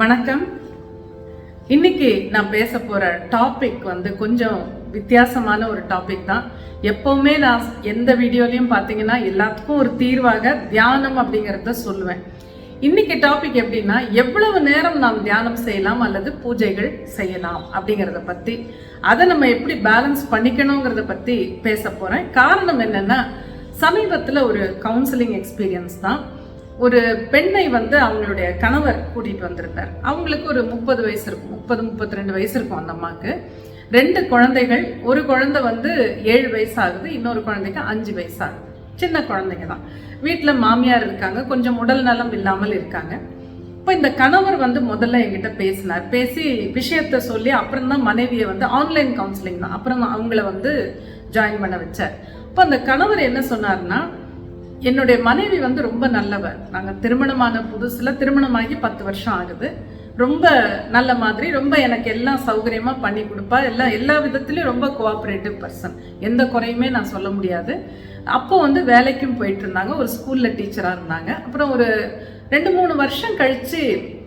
வணக்கம். இன்னைக்கு நான் பேச போற டாபிக் வந்து கொஞ்சம் வித்தியாசமான ஒரு டாபிக் தான். எப்பவுமே நான் எந்த வீடியோலையும் பார்த்தீங்கன்னா எல்லாத்துக்கும் ஒரு தீர்வாக தியானம் அப்படிங்கிறத சொல்லுவேன். இன்னைக்கு டாபிக் எப்படின்னா எவ்வளவு நேரம் நாம் தியானம் செய்யலாம் அல்லது பூஜைகள் செய்யலாம் அப்படிங்கிறத பத்தி அதை நம்ம எப்படி பேலன்ஸ் பண்ணிக்கணுங்கிறத பத்தி பேச போறேன். காரணம் என்னன்னா சமீபத்தில் ஒரு கவுன்சிலிங் எக்ஸ்பீரியன்ஸ் தான். ஒரு பெண்ணை வந்து அவங்களுடைய கணவர் கூட்டிகிட்டு வந்திருந்தார் அவங்களுக்கு ஒரு முப்பது வயசு இருக்கும். முப்பது முப்பத்தி ரெண்டு வயசு இருக்கும் அந்த அம்மாவுக்கு ரெண்டு குழந்தைகள் ஒரு குழந்தை வந்து ஏழு வயசு ஆகுது இன்னொரு குழந்தைக்கு அஞ்சு வயசு ஆகுது சின்ன குழந்தைங்க தான். வீட்டில் மாமியார் இருக்காங்க கொஞ்சம் உடல் நலம் இல்லாமல் இருக்காங்க. இப்போ இந்த கணவர் வந்து முதல்ல என்கிட்ட பேசினார். பேசி விஷயத்த சொல்லி அப்புறம் தான் மனைவியை வந்து ஆன்லைன் கவுன்சிலிங் தான். அப்புறம் அவங்கள வந்து ஜாயின் பண்ண வச்சார். இப்போ அந்த கணவர் என்ன சொன்னார்னா என்னுடைய மனைவி வந்து ரொம்ப நல்லவர். நாங்கள் திருமணமான புதுசில் திருமணமாகி பத்து வருஷம் ஆகுது. ரொம்ப நல்ல மாதிரி ரொம்ப எனக்கு எல்லாம் சௌகரியமாக பண்ணி கொடுப்பா. எல்லாம் எல்லா விதத்துலேயும் ரொம்ப கோஆப்ரேட்டிவ் பர்சன் எந்த குறையுமே நான் சொல்ல முடியாது. அப்போ வந்து வேலைக்கும் போயிட்டு இருந்தாங்க. ஒரு ஸ்கூலில் டீச்சராக இருந்தாங்க. அப்புறம் ஒரு ரெண்டு மூணு வருஷம் கழிச்சு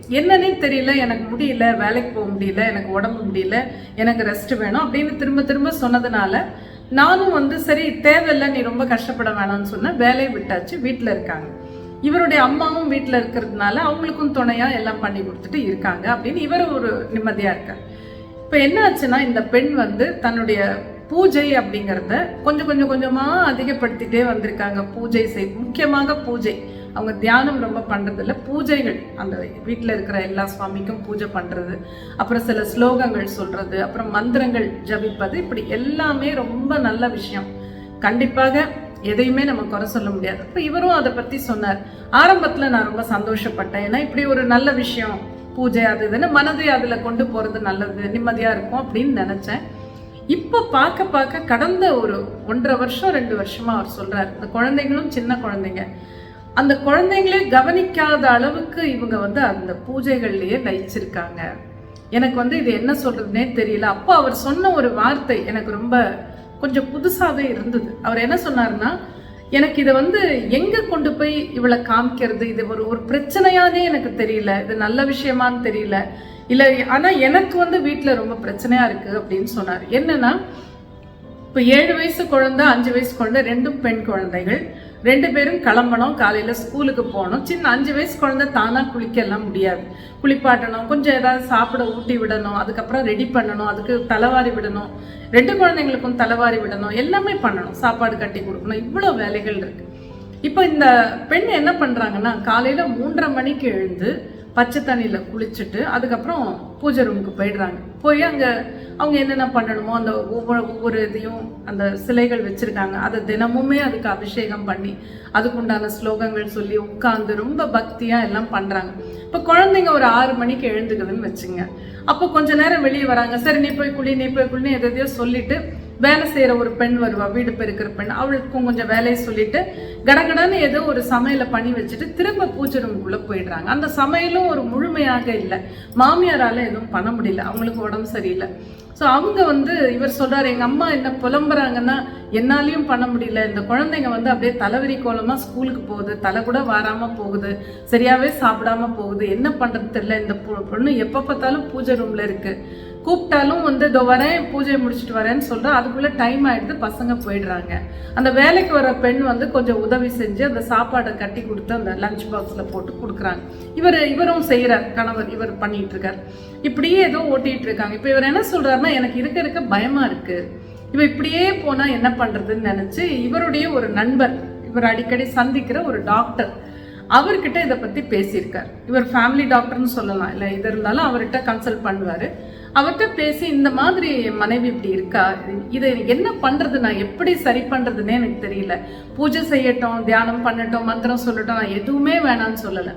என்னன்னே தெரியல. எனக்கு முடியல. வேலைக்கு போக முடியல. எனக்கு உடம்பு முடியல. எனக்கு ரெஸ்ட் வேணும் அப்படின்னு திரும்ப திரும்ப சொன்னதுனால நானும் வந்து சரி தேவையில்லை நீ ரொம்ப கஷ்டப்பட வேணாம்னு சொன்ன வேலையை விட்டாச்சு வீட்டில் இருக்காங்க. இவருடைய அம்மாவும் வீட்டில் இருக்கிறதுனால அவங்களுக்கும் துணையாக எல்லாம் பண்ணி கொடுத்துட்டு இருக்காங்க அப்படின்னு இவர் ஒரு நிம்மதியாக இருக்கார். இப்போ என்ன ஆச்சுன்னா இந்த பெண் வந்து தன்னுடைய பூஜை அப்படிங்கிறத கொஞ்சம் கொஞ்சம் கொஞ்சமாக அதிகப்படுத்திட்டே வந்திருக்காங்க. பூஜை செய் முக்கியமாக பூஜை. அவங்க தியானம் ரொம்ப பண்ணுறதில்ல பூஜைகள் அந்த வீட்டில் இருக்கிற எல்லா சுவாமிக்கும் பூஜை பண்ணுறது அப்புறம் சில ஸ்லோகங்கள் சொல்கிறது அப்புறம் மந்திரங்கள் ஜபிப்பது. இப்படி எல்லாமே ரொம்ப நல்ல விஷயம். கண்டிப்பாக எதையுமே நம்ம குறை சொல்ல முடியாது. இப்போ இவரும் அதை பற்றி சொன்னார். ஆரம்பத்தில் நான் ரொம்ப சந்தோஷப்பட்டேன். ஏன்னா இப்படி ஒரு நல்ல விஷயம் பூஜை அது இதுன்னு மனதை அதில் கொண்டு போகிறது நல்லது நிம்மதியாக இருக்கும் அப்படின்னு நினச்சேன். இப்போ பார்க்க பார்க்க கடந்த ஒரு ஒன்றரை வருஷம் ரெண்டு வருஷமாக அவர் சொல்கிறார் இந்த குழந்தைங்களும் சின்ன குழந்தைங்க. அந்த குழந்தைங்களே கவனிக்காத அளவுக்கு இவங்க வந்து அந்த பூஜைகள்லேயே லயிச்சிருக்காங்க எனக்கு வந்து இது என்ன சொல்கிறதுனே தெரியல. அப்போ அவர் சொன்ன ஒரு வார்த்தை எனக்கு ரொம்ப கொஞ்சம் புதுசாகவே இருந்தது. அவர் என்ன சொன்னாருன்னா எனக்கு இதை வந்து எங்கே கொண்டு போய் இவளை காமிக்கிறது? இது ஒரு ஒரு பிரச்சனையானே எனக்கு தெரியல. இது நல்ல விஷயமான்னு தெரியல. இல்லை ஆனால் எனக்கு வந்து வீட்டில் ரொம்ப பிரச்சனையாக இருக்குது அப்படின்னு சொன்னார். என்னன்னா இப்போ ஏழு வயசு குழந்தை அஞ்சு வயசு குழந்தை ரெண்டும் பெண் குழந்தைகள். ரெண்டு பேரும் கிளம்பணும் காலையில் ஸ்கூலுக்கு போகணும். சின்ன அஞ்சு வயசு குழந்தை தானாக குளிக்கலாம் முடியாது. குளிப்பாட்டணும் கொஞ்சம் ஏதாவது சாப்பிட ஊட்டி விடணும் அதுக்கப்புறம் ரெடி பண்ணணும் அதுக்கு தலைவாரி விடணும். ரெண்டு குழந்தைங்களுக்கும் தலைவாரி விடணும் எல்லாமே பண்ணணும். சாப்பாடு கட்டி கொடுக்கணும் இவ்வளோ வேலைகள் இருக்குது இப்போ இந்த பெண் என்ன பண்ணுறாங்கன்னா காலையில் மூன்றரை மணிக்கு எழுந்து பச்சை தண்ணியில் குளிச்சுட்டு அதுக்கப்புறம் பூஜை ரூமுக்கு போயிடுறாங்க. போய் அங்கே அவங்க என்னென்ன பண்ணணுமோ அந்த ஒவ்வொரு ஒவ்வொரு இதையும் அந்த சிலைகள் வச்சுருக்காங்க. அதை தினமுமே அதுக்கு அபிஷேகம் பண்ணி அதுக்குண்டான ஸ்லோகங்கள் சொல்லி உட்காந்து ரொம்ப பக்தியாக எல்லாம் பண்ணுறாங்க இப்போ குழந்தைங்க ஒரு ஆறு மணிக்கு எழுந்துக்குதுன்னு வச்சுங்க. அப்போ கொஞ்ச நேரம் வெளியே வராங்க. சரி நீ போய் குழி நீ போய் குளின்னு எதையோ சொல்லிட்டு வேலை செய்கிற ஒரு பெண் வருவா வீடு பெருக்கிற பெண் அவளுக்கும் கொஞ்சம் வேலையை சொல்லிட்டு கடகடன்னு ஏதோ ஒரு சமையலை பண்ணி வச்சுட்டு திரும்ப பூஜை ரூமுக்குள்ளே போயிடுறாங்க. அந்த சமையலும் ஒரு முழுமையாக இல்லை. மாமியாரால் எதுவும் பண்ண முடியல. அவங்களுக்கு உடம்பு சரியில்லை. ஸோ அவங்க வந்து இவர் சொல்கிறார் எங்கள் அம்மா என்ன புலம்புறாங்கன்னா என்னாலையும் பண்ண முடியல. இந்த குழந்தைங்க வந்து அப்படியே தலைவரி கோலமாக ஸ்கூலுக்கு போகுது. தலை கூட வாராமல் போகுது. சரியாகவே சாப்பிடாம போகுது. என்ன பண்ணுறது தெரியல. இந்த பொ- பொண்ணு எப்போ பார்த்தாலும் பூஜை ரூமில் இருக்குது கூப்பிட்டாலும் வந்து இதோ வரேன் பூஜை முடிச்சுட்டு வரேன்னு சொல்கிறேன் அதுக்குள்ளே டைம் ஆகிடுது பசங்க போயிடுறாங்க. அந்த வேலைக்கு வர பெண் வந்து கொஞ்சம் உதவி செஞ்சு அந்த சாப்பாடை கட்டி கொடுத்து அந்த லஞ்ச் பாக்ஸில் போட்டு கொடுக்குறாங்க. இவர் இவரும் செய்கிறார் கணவர் இவர் பண்ணிகிட்ருக்கார் இருக்கார். இப்படியே ஏதோ ஓட்டிகிட்டு இருக்காங்க. இப்போ இவர் என்ன சொல்கிறாருன்னா எனக்கு இருக்க இருக்க பயமாக இருக்குது இவ இப்படியே போனால் என்ன பண்ணுறதுன்னு நினச்சி இவருடைய ஒரு நண்பர் இவர் அடிக்கடி சந்திக்கிற ஒரு டாக்டர் அவர்கிட்ட இதை பற்றி பேசியிருக்கார். இவர் ஃபேமிலி டாக்டர்னு சொல்லலாம். இல்லை இது இருந்தாலும் அவர்கிட்ட கன்சல்ட் பண்ணுவார். அவர்கிட்ட பேசி இந்த மாதிரி மனைவி இப்படி இருக்கா? இதை என்ன பண்றது? நான் எப்படி சரி பண்றதுன்னே எனக்கு தெரியல. பூஜை செய்யட்டும் தியானம் பண்ணட்டும் மந்திரம் சொல்லட்டும் நான் எதுவுமே வேணான்னு சொல்லலை.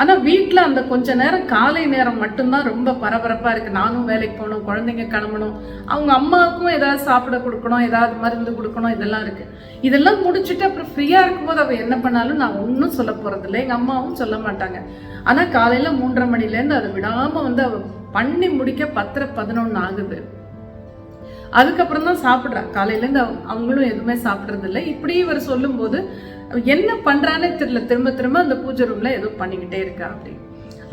ஆனால் வீட்டில் அந்த கொஞ்ச நேரம் காலை நேரம் மட்டும்தான் ரொம்ப பரபரப்பாக இருக்குது நானும் வேலைக்கு போகணும் குழந்தைங்க கிளம்பணும் அவங்க அம்மாவுக்கும் ஏதாவது சாப்பிட கொடுக்கணும் ஏதாவது மருந்து கொடுக்கணும் இதெல்லாம் இருக்குது இதெல்லாம் முடிச்சுட்டு அப்புறம் ஃப்ரீயாக இருக்கும்போது அவள் என்ன பண்ணாலும் நான் ஒன்றும் சொல்ல போகிறதில்ல எங்கள் அம்மாவும் சொல்ல மாட்டாங்க. ஆனால் காலையில் மூன்றரை மணிலேருந்து அதை விடாமல் வந்து அவள் பண்ணி முடிக்க பத்தரை பதினொன்னு ஆகுது. அதுக்கப்புறம் தான் சாப்பிட்றா காலையிலேருந்து அவங்களும் எதுவுமே சாப்பிட்றதில்லை இப்படி இவர் சொல்லும்போது என்ன பண்றானே தெரியல. திரும்ப திரும்ப அந்த பூஜை ரூமில் ஏதோ பண்ணிக்கிட்டே இருக்கா அப்படி.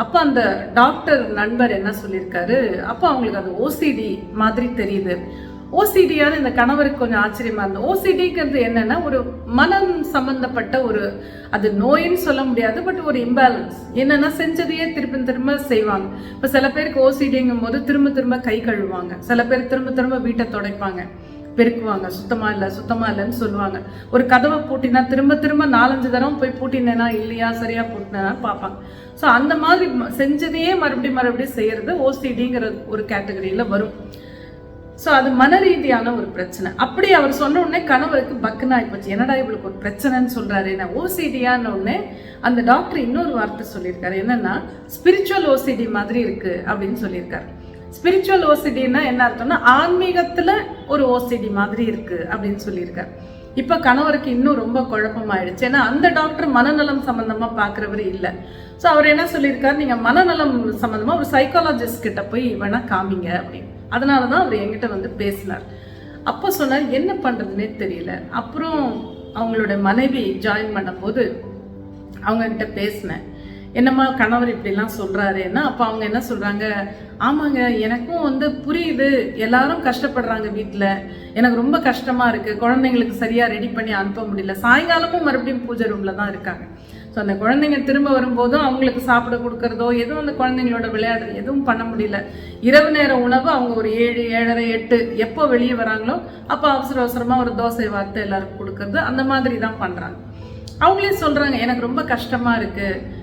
அப்போ அந்த டாக்டர் நண்பர் என்ன சொல்லியிருக்காரு? அப்போ அவங்களுக்கு அது ஓசிடி மாதிரி தெரியுது. ஓசிடியான இந்த கணவருக்கு கொஞ்சம் ஆச்சரியமா இருந்தது. ஓசிடிங்கிறது என்னன்னா ஒரு மனம் சம்பந்தப்பட்ட ஒரு அது நோயின்னு சொல்ல முடியாது பட் ஒரு இம்பேலன்ஸ் என்னன்னா செஞ்சதையே திரும்ப திரும்ப செய்வாங்க. இப்போ சில பேருக்கு ஓசிடிங்கும் போது திரும்ப திரும்ப கை கழுவாங்க சில பேர் திரும்ப திரும்ப வீட்டை துடைப்பாங்க. பெருக்குவாங்க. சுத்தமா இல்லை சுத்தமா இல்லைன்னு சொல்லுவாங்க. ஒரு கதவை பூட்டினா திரும்ப திரும்ப நாலஞ்சு தடவை போய் பூட்டினேனா இல்லையா சரியா பூட்டினேனா பார்ப்பாங்க. ஸோ அந்த மாதிரி செஞ்சதையே மறுபடியும் மறுபடியும் செய்யறது ஓசிடிங்கிற ஒரு கேட்டகரியில வரும். ஸோ அது மன ரீதியான ஒரு பிரச்சனை. அப்படி அவர் சொன்ன உடனே கணவருக்கு பக்குன்னு ஆகிப்போச்சு என்னடா இவளுக்கு ஒரு பிரச்சனைன்னு சொல்கிறாரு என்ன ஓசிடியான உடனே அந்த டாக்டர் இன்னொரு வார்த்தை சொல்லியிருக்காரு. என்னென்னா ஸ்பிரிச்சுவல் ஓசிடி மாதிரி இருக்குது அப்படின்னு சொல்லியிருக்காரு. ஸ்பிரிச்சுவல் ஓசிடின்னா என்ன அர்த்தம்னா ஆன்மீகத்தில் ஒரு ஓசிடி மாதிரி இருக்குது அப்படின்னு சொல்லியிருக்காரு. இப்போ கணவருக்கு இன்னும் ரொம்ப குழப்பமாயிடுச்சு. ஏன்னா அந்த டாக்டர் மனநலம் சம்மந்தமாக பார்க்குறவர் இல்லை. ஸோ அவர் என்ன சொல்லியிருக்காரு? நீங்கள் மனநலம் சம்மந்தமாக ஒரு சைக்காலஜிஸ்ட் கிட்ட போய் வேணால் காமிங்க அப்படின்னு. அதனாலதான் அவர் என்கிட்ட வந்து பேசினார். அப்போ சொன்னார் என்ன பண்ணுறதுனே தெரியல. அப்புறம் அவங்களோட மனைவி ஜாயின் பண்ணும்போது அவங்கக்கிட்ட பேசினேன். என்னம்மா கணவர் இப்படிலாம் சொல்கிறாருன்னா அப்போ அவங்க என்ன சொல்கிறாங்க ஆமாங்க எனக்கும் வந்து புரியுது. எல்லாரும் கஷ்டப்படுறாங்க வீட்டில் எனக்கு ரொம்ப கஷ்டமாக இருக்குது குழந்தைங்களுக்கு சரியாக ரெடி பண்ணி அனுப்ப முடியல. சாயங்காலமும் மறுபடியும் பூஜை ரூமில் தான் இருக்காங்க. ஸோ அந்த குழந்தைங்க திரும்ப வரும்போதும் அவங்களுக்கு சாப்பிட கொடுக்கறதோ எதுவும் அந்த குழந்தைங்களோட விளையாடுறது எதுவும் பண்ண முடியல. இரவு நேர உணவு அவங்க ஒரு ஏழு ஏழரை எட்டு எப்போ வெளியே வராங்களோ அப்போ அவசர அவசரமாக ஒரு தோசை வார்த்தை எல்லாருக்கும் கொடுக்கறது அந்த மாதிரி தான் பண்ணுறாங்க அவங்களே சொல்கிறாங்க எனக்கு ரொம்ப கஷ்டமாக இருக்குது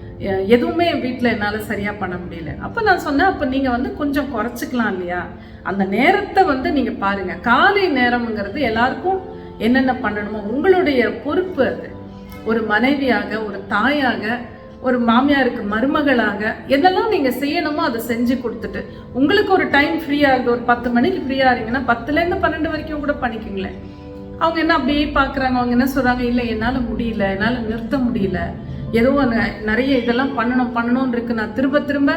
எதுவுமே வீட்டில் என்னால் சரியாக பண்ண முடியல. அப்போ நான் சொன்னேன் அப்போ நீங்கள் வந்து கொஞ்சம் குறைச்சிக்கலாம் இல்லையா? அந்த நேரத்தை வந்து நீங்கள் பாருங்கள் காலை நேரம்ங்கிறது எல்லாருக்கும் என்னென்ன பண்ணணுமோ உங்களுடைய பொறுப்பு அது. ஒரு மனைவியாக ஒரு தாயாக ஒரு மாமியாருக்கு மருமகளாக எதெல்லாம் நீங்கள் செய்யணுமோ அதை செஞ்சு கொடுத்துட்டு உங்களுக்கு ஒரு டைம் ஃப்ரீயாக இருக்குது ஒரு பத்து மணிக்கு ஃப்ரீயாக இருங்கன்னா பத்துலேருந்து பன்னெண்டு வரைக்கும் கூட பண்ணிக்கிங்களேன். அவங்க என்ன அப்படியே பார்க்குறாங்க அவங்க என்ன சொல்கிறாங்க இல்லை என்னால் முடியல என்னால் நிறுத்த முடியல. ஏதோ நிறைய இதெல்லாம் பண்ணணும் பண்ணணும்னு இருக்கு. நான் திரும்ப திரும்ப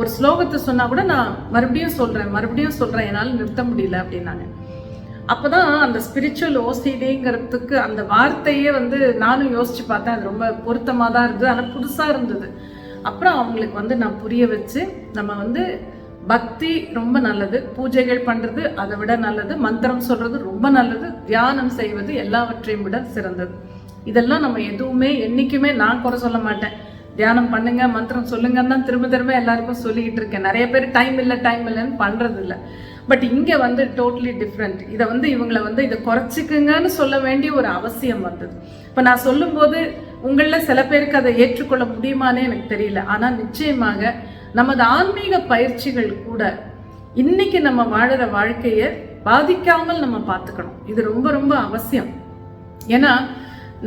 ஒரு ஸ்லோகத்தை சொன்னால் கூட நான் மறுபடியும் சொல்கிறேன் மறுபடியும் சொல்கிறேன் என்னால் நிறுத்த முடியல அப்படின்னாங்க. அப்பதான் அந்த ஸ்பிரிச்சுவல் ஓசிடிங்கிறதுக்கு அந்த வார்த்தையே வந்து நானும் யோசிச்சு பார்த்தேன். அது ரொம்ப பொருத்தமாக தான் இருந்தது. ஆனால் புதுசாக இருந்தது. அப்புறம் அவங்களுக்கு வந்து நான் புரிய வச்சு நம்ம வந்து பக்தி ரொம்ப நல்லது. பூஜைகள் பண்ணுறது அதை விட நல்லது. மந்திரம் சொல்கிறது ரொம்ப நல்லது. தியானம் செய்வது எல்லாவற்றையும் விட சிறந்தது. இதெல்லாம் நம்ம எதுவுமே என்னைக்குமே நான் குறை சொல்ல மாட்டேன். தியானம் பண்ணுங்க மந்திரம் சொல்லுங்கன்னு தான் திரும்ப திரும்ப எல்லாருக்கும் சொல்லிக்கிட்டு இருக்கேன். நிறைய பேர் டைம் இல்லை டைம் இல்லைன்னு பண்ணுறது இல்லை பட் இங்கே வந்து டோட்டலி டிஃப்ரெண்ட் இதை வந்து இவங்களை வந்து இதை குறைச்சிக்குங்கன்னு சொல்ல வேண்டிய ஒரு அவசியம் வந்தது. இப்போ நான் சொல்லும்போது உங்களில் சில பேருக்கு அதை ஏற்றுக்கொள்ள முடியுமானே எனக்கு தெரியல. ஆனால் நிச்சயமாக நமது ஆன்மீக பயிற்சிகள் கூட இன்னைக்கு நம்ம வாழற வாழ்க்கையை பாதிக்காமல் நம்ம பார்த்துக்கணும். இது ரொம்ப ரொம்ப அவசியம். ஏன்னா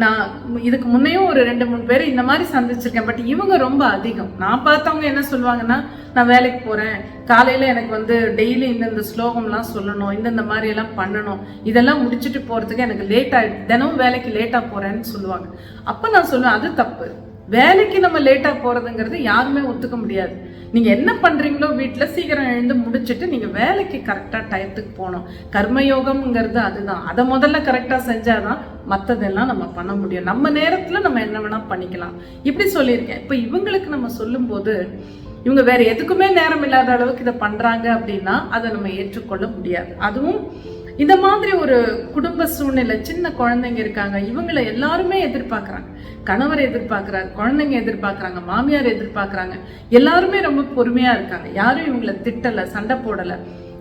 நான் இதுக்கு முன்னையும் ஒரு ரெண்டு மூணு பேர் இந்த மாதிரி சந்திச்சிருக்கேன். பட் இவங்க ரொம்ப அதிகம். நான் பார்த்தவங்க என்ன சொல்லுவாங்கன்னா நான் வேலைக்கு போறேன். காலையில எனக்கு வந்து டெய்லி இந்தந்த ஸ்லோகம்லாம் சொல்லணும். இந்தந்த மாதிரி எல்லாம் பண்ணணும். இதெல்லாம் முடிச்சுட்டு போறதுக்கு எனக்கு லேட் ஆயிடுது தினமும் வேலைக்கு லேட்டா போறேன்னு சொல்லுவாங்க. அப்ப நான் சொல்லுவேன் அது தப்பு. வேலைக்கு நம்ம லேட்டா போறதுங்கிறது யாருமே ஒத்துக்க முடியாது. நீங்கள் என்ன பண்ணுறீங்களோ வீட்டில் சீக்கிரம் எழுந்து முடிச்சுட்டு நீங்கள் வேலைக்கு கரெக்டாக டயத்துக்கு போகணும். கர்மயோகம்ங்கிறது அதுதான். அதை முதல்ல கரெக்டாக செஞ்சால் தான் மற்றதெல்லாம் நம்ம பண்ண முடியும். நம்ம நேரத்தில் நம்ம என்ன வேணால் பண்ணிக்கலாம். இப்படி சொல்லியிருக்கேன். இப்போ இவங்களுக்கு நம்ம சொல்லும்போது இவங்க வேற எதுக்குமே நேரம் இல்லாத அளவுக்கு இதை பண்ணுறாங்க அப்படின்னா அதை நம்ம ஏற்றுக்கொள்ள முடியாது. அதுவும் இந்த மாதிரி ஒரு குடும்ப சூழ்நிலை சின்ன குழந்தைங்க இருக்காங்க இவங்களை எல்லாருமே எதிர்பார்க்குறாங்க. கணவர் எதிர்பார்க்கறாரு குழந்தைங்க எதிர்பார்க்குறாங்க மாமியார் எதிர்பார்க்குறாங்க. எல்லாருமே ரொம்ப பொறுமையா இருக்காங்க. யாரும் இவங்களை திட்டலை சண்டை போடல.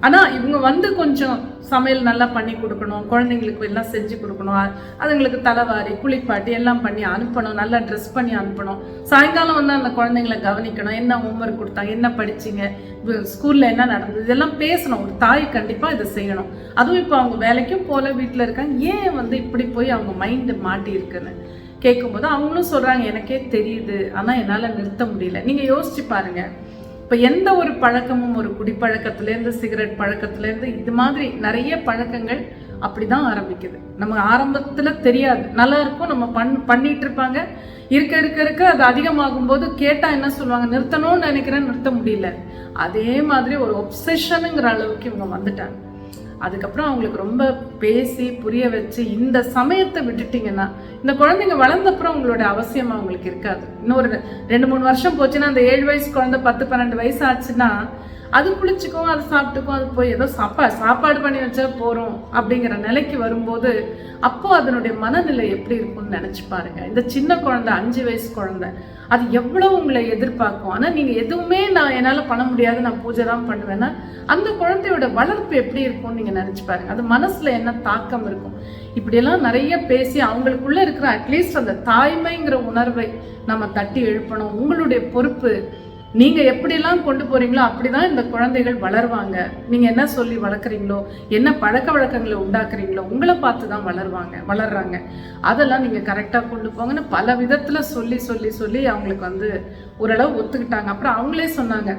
ஆனால் இவங்க வந்து கொஞ்சம் சமையல் நல்லா பண்ணி கொடுக்கணும் குழந்தைங்களுக்கு எல்லாம் செஞ்சு கொடுக்கணும் அதுங்களுக்கு தலைவாரி குளிப்பாட்டி எல்லாம் பண்ணி அனுப்பணும் நல்லா ட்ரெஸ் பண்ணி அனுப்பணும். சாயங்காலம் வந்து அந்த குழந்தைங்களை கவனிக்கணும் என்ன ஹோம்ஒர்க் கொடுத்தாங்க என்ன படிச்சிங்க ஸ்கூலில் என்ன நடந்தது இதெல்லாம் பேசணும். ஒரு தாய் கண்டிப்பாக இதை செய்யணும். அதுவும் இப்போ அவங்க வேலைக்கும் போல வீட்டில் இருக்காங்க. ஏன் வந்து இப்படி போய் அவங்க மைண்டு மாட்டியிருக்குன்னு கேட்கும்போது அவங்களும் சொல்கிறாங்க எனக்கே தெரியுது. ஆனால் என்னால் நிறுத்த முடியல. நீங்கள் யோசிச்சு பாருங்கள் இப்போ எந்த ஒரு பழக்கமும் ஒரு குடிப்பழக்கத்துலேருந்து சிகரெட் பழக்கத்துலேருந்து இது மாதிரி நிறைய பழக்கங்கள் அப்படி தான் ஆரம்பிக்குது. நம்ம ஆரம்பத்தில் தெரியாது. நல்லா இருக்கும் நம்ம பண் பண்ணிட்டு இருப்பாங்க. இருக்க இருக்க இருக்க அது அதிகமாகும் போது கேட்டால் என்ன சொல்லுவாங்க? நிறுத்தணும்னு நினைக்கிறேன் நிறுத்த முடியல. அதே மாதிரி ஒரு ஒப்சஷனுங்கிற அளவுக்கு இவங்க வந்துட்டாங்க. அதுக்கப்புறம் அவங்களுக்கு ரொம்ப பேசி புரிய வச்சு இந்த சமயத்தை விட்டுட்டீங்கன்னா இந்த குழந்தைங்க வளர்ந்தப்புறம் உங்களோட அவசியம் அவங்களுக்கு இருக்காது. இன்னொரு ரெண்டு மூணு வருஷம் போச்சுன்னா அந்த ஏழு வயசு குழந்தை பத்து பன்னெண்டு வயசு ஆச்சுன்னா அது குளிச்சுக்கும் அது சாப்பிட்டுக்கும் அது போய் ஏதோ சாப்பா சாப்பாடு பண்ணி வச்சா போகிறோம் அப்படிங்கிற நிலைக்கு வரும்போது அப்போ அதனுடைய மனநிலை எப்படி இருக்கும்னு நினச்சி பாருங்க. இந்த சின்ன குழந்தை அஞ்சு வயசு குழந்தை அது எவ்வளோ உங்களை எதிர்பார்க்கும்? ஆனால் நீங்கள் எதுவுமே நான் என்னால் பண்ண முடியாது நான் பூஜை தான் பண்ணுவேன்னா அந்த குழந்தையோட வளர்ப்பு எப்படி இருக்கும்னு நீங்கள் நினச்சி பாருங்க. அது மனசில் என்ன தாக்கம் இருக்கும்? இப்படியெல்லாம் நிறைய பேசி அவங்களுக்குள்ளே இருக்கிற அட்லீஸ்ட் அந்த தாய்மைங்கிற உணர்வை நம்ம தட்டி எழுப்பணும். உங்களுடைய பொறுப்பு நீங்க எப்படிலாம் கொண்டு போறீங்களோ அப்படிதான் இந்த குழந்தைகள் வளருவாங்க. நீங்க என்ன சொல்லி வளர்க்குறீங்களோ என்ன பழக்க வழக்கங்களை உண்டாக்குறீங்களோ உங்களை பார்த்து தான் வளருவாங்க வளர்றாங்க. அதெல்லாம் நீங்க கரெக்டா கொண்டு போங்கன்னு பல விதத்துல சொல்லி சொல்லி சொல்லி அவங்களுக்கு வந்து ஓரளவு ஒத்துக்கிட்டாங்க. அப்புறம் அவங்களே சொன்னாங்க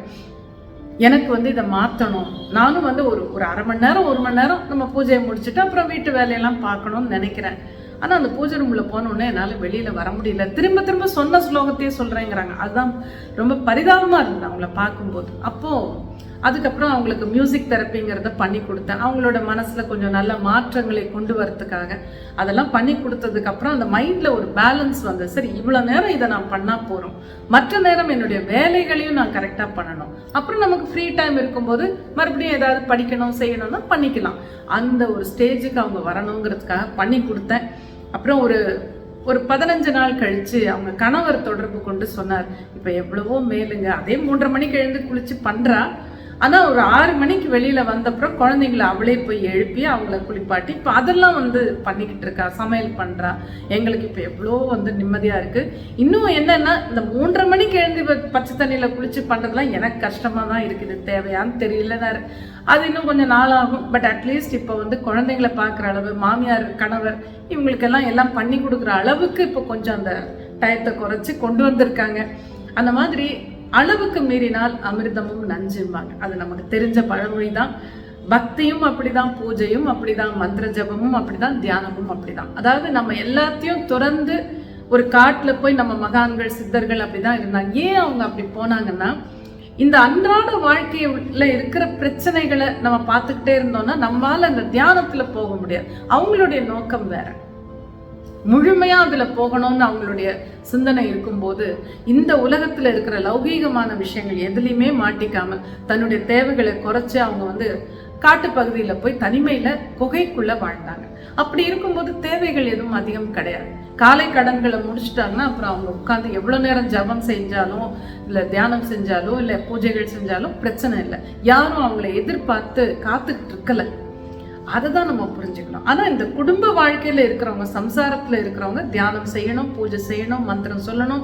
எனக்கு வந்து இதை மாற்றணும் நானும் வந்து ஒரு ஒரு அரை மணி நேரம் ஒரு மணி நேரம் நம்ம பூஜையை முடிச்சுட்டு அப்புறம் வீட்டு வேலையெல்லாம் பார்க்கணும்னு நினைக்கிறேன். ஆனால் அந்த பூஜை ரூமில் போனோடனே என்னால் வெளியில் வர முடியல. திரும்ப திரும்ப சொன்ன ஸ்லோகத்தையே சொல்கிறேங்கிறாங்க அதுதான் ரொம்ப பரிதாபமாக இருந்தது அவங்கள பார்க்கும்போது. அப்போது அதுக்கப்புறம் அவங்களுக்கு மியூசிக் தெரப்பிங்கிறத பண்ணி கொடுத்தேன். அவங்களோட மனசில் கொஞ்சம் நல்ல மாற்றங்களை கொண்டு வரத்துக்காக அதெல்லாம் பண்ணி கொடுத்ததுக்கப்புறம் அந்த மைண்டில் ஒரு பேலன்ஸ் வந்து சரி இவ்வளோ நேரம் இதை நான் பண்ணால் போகிறோம் மற்ற நேரம் என்னுடைய வேலைகளையும் நான் கரெக்டாக பண்ணணும். அப்புறம் நமக்கு ஃப்ரீ டைம் இருக்கும்போது மறுபடியும் ஏதாவது படிக்கணும் செய்யணும்னா பண்ணிக்கலாம். அந்த ஒரு ஸ்டேஜுக்கு அவங்க வரணுங்கிறதுக்காக பண்ணி கொடுத்தேன். அப்புறம் ஒரு ஒரு பதினஞ்சு நாள் கழித்து அவங்க கணவர் தொடர்பு கொண்டு சொன்னார் இப்போ எவ்வளவோ மேலுங்க. அதே மூன்றரை மணிக்கு எழுந்து குளித்து பண்ணுறா ஆனால் ஒரு ஆறு மணிக்கு வெளியில் வந்தப்புறம் குழந்தைங்கள அவளே போய் எழுப்பி அவங்கள குளிப்பாட்டி இப்போ அதெல்லாம் வந்து பண்ணிக்கிட்டு இருக்கா சமையல் பண்ணுறா எங்களுக்கு இப்போ எவ்வளோ வந்து நிம்மதியாக இருக்குது இன்னும் என்னென்னா இந்த மூன்றரை மணிக்கு எழுந்து பச்சை தண்ணியில் குளித்து பண்ணுறதுலாம் எனக்கு கஷ்டமாக தான் இருக்குது. தேவையான்னு தெரியல அது இன்னும் கொஞ்சம் நாள் ஆகும் பட் அட்லீஸ்ட் இப்போ வந்து குழந்தைங்களை பார்க்குற அளவு மாமியார் கணவர் இவங்களுக்கெல்லாம் எல்லாம் பண்ணி கொடுக்குற அளவுக்கு இப்போ கொஞ்சம் அந்த டயத்தை குறைச்சி கொண்டு வந்திருக்காங்க. அந்த மாதிரி அளவுக்கு மீறினால் அமிர்தமும் நஞ்சும்பாங்க அது நமக்கு தெரிஞ்ச பழமொழி தான் பக்தியும் அப்படிதான் பூஜையும் அப்படிதான் மந்திர ஜபமும் அப்படிதான் தியானமும் அப்படிதான். அதாவது நம்ம எல்லாத்தையும் துறந்து ஒரு காட்டில் போய் நம்ம மகான்கள் சித்தர்கள் அப்படிதான் இருந்தாங்க. ஏன் அவங்க அப்படி போனாங்கன்னா இந்த அன்றாட வாழ்க்கையில இருக்கிற பிரச்சனைகளை நம்ம பார்த்துக்கிட்டே இருந்தோம்னா நம்மால அந்த தியானத்துல போக முடியாது. அவங்களுடைய நோக்கம் வேற. முழுமையாக அதில் போகணும்னு அவங்களுடைய சிந்தனை இருக்கும்போது இந்த உலகத்தில் இருக்கிற லௌகீகமான விஷயங்கள் எதுலையுமே மாட்டிக்காமல் தன்னுடைய தேவைகளை குறைச்சி அவங்க வந்து காட்டு பகுதியில் போய் தனிமையில குகைக்குள்ளே வாழ்ந்தாங்க. அப்படி இருக்கும்போது தேவைகள் எதுவும் அதிகம் கிடையாது. காலை கடன்களை முடிச்சிட்டாங்கன்னா அப்புறம் அவங்க உட்காந்து எவ்வளோ நேரம் ஜபம் செஞ்சாலும் இல்லை தியானம் செஞ்சாலும் இல்லை பூஜைகள் செஞ்சாலும் பிரச்சனை இல்லை. யாரும் அவங்கள எதிர்பார்த்து காத்துக்கிட்டு இருக்கல. அதை தான் நம்ம புரிஞ்சுக்கணும். ஆனால் இந்த குடும்ப வாழ்க்கையில் இருக்கிறவங்க சம்சாரத்தில் இருக்கிறவங்க தியானம் செய்யணும் பூஜை செய்யணும் மந்திரம் சொல்லணும்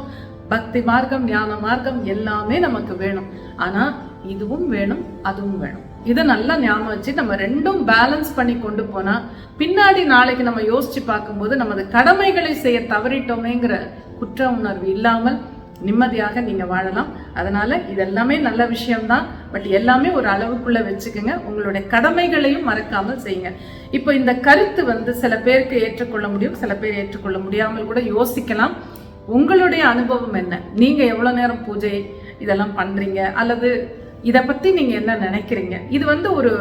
பக்தி மார்க்கம் ஞான மார்க்கம் எல்லாமே நமக்கு வேணும். ஆனால் இதுவும் வேணும் அதுவும் வேணும். இதை நல்லா ஞாபகம் வச்சு நம்ம ரெண்டும் பேலன்ஸ் பண்ணி கொண்டு போனால் பின்னாடி நாளைக்கு நம்ம யோசிச்சு பார்க்கும்போது நமது கடமைகளை செய்ய தவறிட்டோமேங்கிற குற்ற உணர்வு இல்லாமல் நிம்மதியாக நீங்கள் வாழலாம். அதனால் இதெல்லாமே நல்ல விஷயம்தான். பட் எல்லாமே ஒரு அளவுக்குள்ளே வச்சுக்கோங்க. உங்களுடைய கடமைகளையும் மறக்காமல் செய்யுங்க. இப்போ இந்த கருத்து வந்து சில பேருக்கு ஏற்றுக்கொள்ள முடியும். சில பேர் ஏற்றுக்கொள்ள முடியாமல் கூட யோசிக்கலாம். உங்களுடைய அனுபவம் என்ன? நீங்கள் எவ்வளோ நேரம் பூஜை இதெல்லாம் பண்ணுறீங்க அல்லது இதை பற்றி நீங்கள் என்ன நினைக்கிறீங்க? இது வந்து ஒரு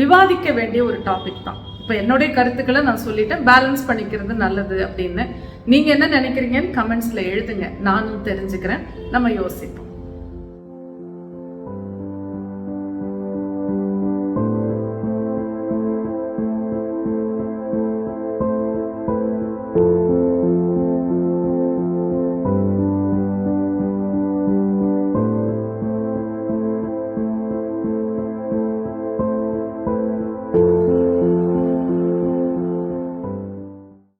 விவாதிக்க வேண்டிய ஒரு டாபிக் தான். இப்போ என்னுடைய கருத்துக்களை நான் சொல்லிட்டேன். பேலன்ஸ் பண்ணிக்கிறது நல்லது அப்படின்னு. நீங்கள் என்ன நினைக்கிறீங்கன்னு கமெண்ட்ஸில் எழுதுங்க. நானும் தெரிஞ்சுக்கிறேன். நம்ம யோசிப்போம்.